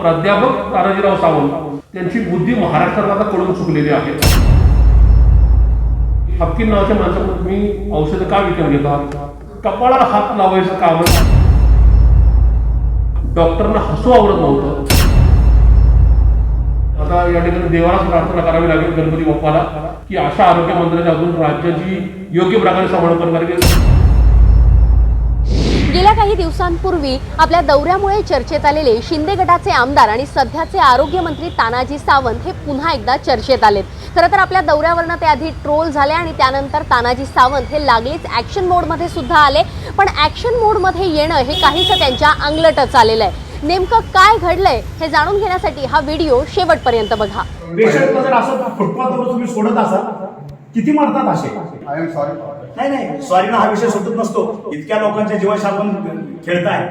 प्राध्यापक तानाजीराव सावंत त्यांची बुद्धी महाराष्ट्रात आता कळून चुकलेली आहे. हपकीन नावाच्या माणसाकडून तुम्ही औषधं का विकत घेता? कपाळाला हात लावायचं काम डॉक्टरांना हसू आवडत नव्हतं. आता या ठिकाणी देवालाच प्रार्थना करावी लागेल गणपती बाप्पाला की अशा आरोग्य मंत्र्याच्या अजून राज्याची योग्य प्रकारे सांभाळ करणारी गेल्या काही दिवसांपूर्वी आपल्या दौऱ्यामुळे चर्चेत आलेले शिंदे गटाचे आमदार आणि सध्याचे आरोग्यमंत्री तानाजी सावंत हे पुन्हा एकदा चर्चेत आलेत. खरं तर आपल्या दौऱ्यावरनं ते आधी ट्रोल झाले आणि त्यानंतर तानाजी सावंत हे लागलीच ॲक्शन मोडमध्ये सुद्धा आले. पण ॲक्शन मोडमध्ये येणं हे काहीसं त्यांच्या अंगलटच आलेलं आहे. नेमकं काय घडलंय हे जाणून घेण्यासाठी हा व्हिडिओ शेवटपर्यंत बघा. असं फुटपाथवर तुम्ही सोडत असाल किती मारतात असे? आय एम सॉरी नाही नाही. सॉरी ना हा विषय सुटत नसतो. इतक्या लोकांच्या जीवाशी आपण खेळताय.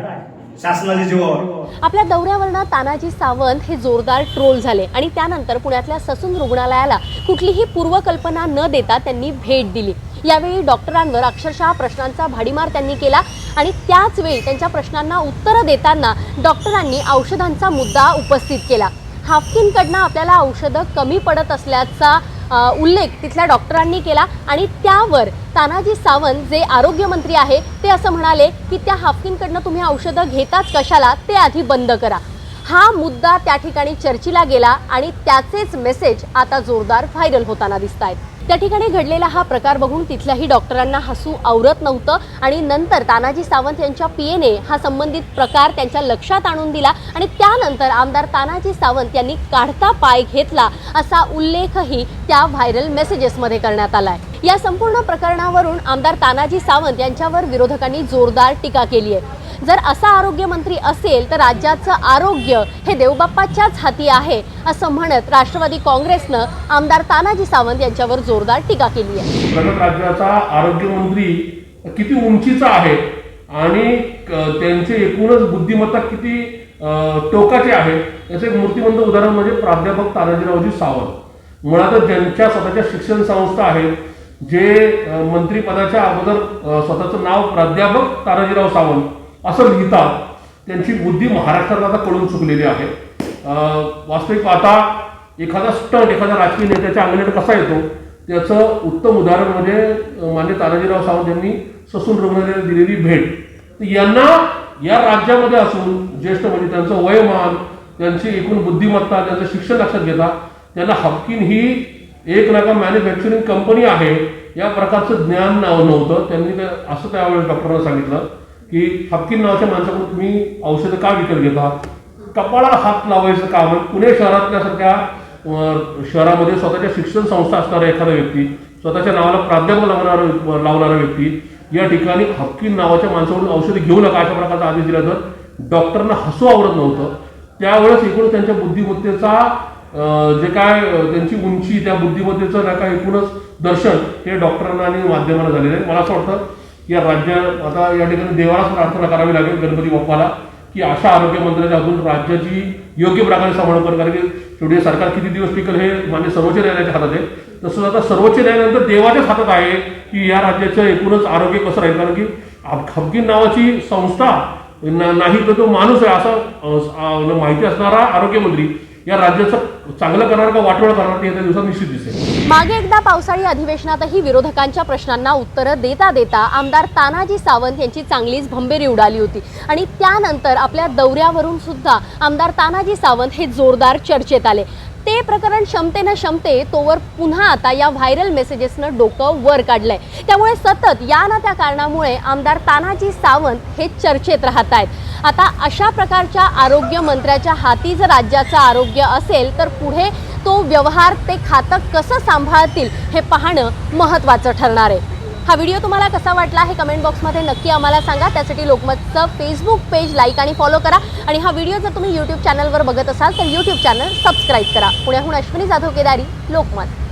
शासनाच्या जीवावर. आपल्या दौऱ्यावरनं तानाजी सावंत हे जोरदार ट्रोल झाले आणि त्यानंतर पुण्यातल्या ससून रुग्णालयाला कुठलीही पूर्वकल्पना न देता त्यांनी भेट दिली. यावेळी डॉक्टरांवर अक्षरशः प्रश्नांचा भाडीमार त्यांनी केला आणि त्याच वेळी त्यांच्या प्रश्नांना उत्तरं देताना डॉक्टरांनी औषधांचा मुद्दा उपस्थित केला. हाफकिनकडनं आपल्याला औषधं कमी पडत असल्याचा उल्लेख तिथल्या डॉक्टरांनी केला आणि त्यावर तानाजी सावंत जे आरोग्यमंत्री आहे ते असं म्हणाले की त्या हाफकिनकडनं तुम्ही औषधं घेताच कशाला? ते आधी बंद करा. हा मुद्दा त्या ठिकाणी चर्चेला गेला आणि त्याचेच मेसेज आता जोरदार व्हायरल होताना दिसत आहेत त्या ठिकाणी घडलेला हा प्रकार बघून तिथल्याही डॉक्टरांना हसू आवरत नव्हतं आणि नंतर तानाजी सावंत यांच्या पीएने हा संबंधित प्रकार त्यांच्या लक्षात आणून दिला आणि त्यानंतर आमदार तानाजी सावंत यांनी काढता पाय घेतला असा उल्लेखही त्या व्हायरल मेसेजेसमध्ये करण्यात आलाय. या संपूर्ण प्रकरणावरून आमदार तानाजी सावंत यांच्यावर विरोधकांनी जोरदार टीका केली आहे जर असा आरोग्यमंत्री असेल तर राज्याचं आरोग्य हे देवबाप्पाच्याच हाती आहे असं म्हणत राष्ट्रवादी काँग्रेसनं आमदार तानाजी सावंत यांच्यावर जोरदार टीका केली आहे. प्रगत राज्याचा आरोग्यमंत्री किती उंचीचा आहे आणि त्यांचे एकूणच बुद्धिमत्ता किती टोकाचे आहे याचं एक मूर्तिमंत उदाहरण म्हणजे प्राध्यापक तानाजीरावजी सावंत. मुळातच ज्यांच्या स्वतःच्या शिक्षण संस्था आहेत जे मंत्रिपदाच्या अगोदर स्वतःचं नाव प्राध्यापक तानाजीराव सावंत असं लिहितात. त्यांची बुद्धी महाराष्ट्रात आता कळून चुकलेली आहे. वास्तविक आता एखादा स्टंट एखादा राजकीय नेत्याच्या अंगणीत कसा येतो? त्याचं उत्तम उदाहरण म्हणजे अ, मान्य तानाजीराव सावंत यांनी ससून रुग्णालयाला दिलेली भेट. यांना या राज्यामध्ये असून ज्येष्ठ म्हणजे त्यांचं वयोमान त्यांची एकूण बुद्धिमत्ता त्यांचं शिक्षण लक्षात घेता त्यांना हपकिन ही एक नका मॅन्युफॅक्चरिंग कंपनी आहे. या प्रकारचं ज्ञान नाव नव्हतं. त्यांनी असं त्यावेळेस डॉक्टरांना सांगितलं. की हपकीन नावाच्या माणसाकडून तुम्ही औषधं का विकत घेता? कपाळाला हात लावायचं काम पुणे शहरातल्या सारख्या शहरामध्ये स्वतःच्या शिक्षण संस्था असणारा एखादा व्यक्ती स्वतःच्या नावाला प्राध्यापक लावणारा लावणारा व्यक्ती या ठिकाणी हपकीन नावाच्या माणसाकडून औषधं घेऊ नका अशा प्रकारचा आदेश दिला तर डॉक्टरना हसू आवडत नव्हतं. त्यावेळेस एकूण त्यांच्या बुद्धिमत्तेचा जे काय त्यांची उंची त्या बुद्धिमत्तेचं नाही काय एकूणच दर्शन हे डॉक्टरांना आणि माध्यमांना झालेलं आहे. मला असं वाटतं या राज्य आता या ठिकाणी देवालाच प्रार्थना करावी लागेल गणपती बाप्पाला की अशा आरोग्य मंत्र्याच्या अजून राज्याची योग्य प्रकारे सांभाळून कारण की शेवटी सरकार किती दिवस टिकल हे मान्य सर्वोच्च न्यायालयाच्या हातात आहे. तसंच आता सर्वोच्च न्यायालयानंतर देवाच्याच हातात आहे की या राज्याचं एकूणच आरोग्य कसं राहील? कारण की खबकीन नावाची संस्था नाही तर तो माणूस आहे असा माहिती असणारा आरोग्यमंत्री या राज्याचं चांगलं करणार का वाटोळ करणार येत्या दिवसात निश्चित दिसेल. मागे एकदा पावसाळी अधिवेशनातही विरोधकांच्या प्रश्नांना उत्तरं देता देता आमदार तानाजी सावंत यांची चांगलीच भंबेरी उडाली होती. आणि त्यानंतर आपल्या दौऱ्यावरून सुद्धा आमदार तानाजी सावंत हे जोरदार चर्चेत आले. ते प्रकरण क्षमतेनं क्षमते तोवर पुन्हा आता या व्हायरल मेसेजेसनं डोकं वर काढलंय. त्यामुळे सतत या ना त्या कारणामुळे आमदार तानाजी सावंत हे चर्चेत राहत आहेत आता अशा प्रकारच्या आरोग्य मंत्र्याच्या हाती जर राज्याचं आरोग्य असेल तर पुढे तो व्यवहार ते खातं कसं सांभाळतील हे पाहणं महत्त्वाचं ठरणार आहे. हा व्हिडिओ तुम्हाला कसा वाटला हे कमेंट बॉक्समध्ये नक्की आम्हाला सांगा. त्यासाठी लोकमतचं फेसबुक पेज लाईक आणि फॉलो करा. आणि हा व्हिडिओ जर तुम्ही यूट्यूब चॅनलवर बघत असाल तर यूट्यूब चॅनल सबस्क्राईब करा. पुण्याहून अश्विनी जाधव केदारी लोकमत.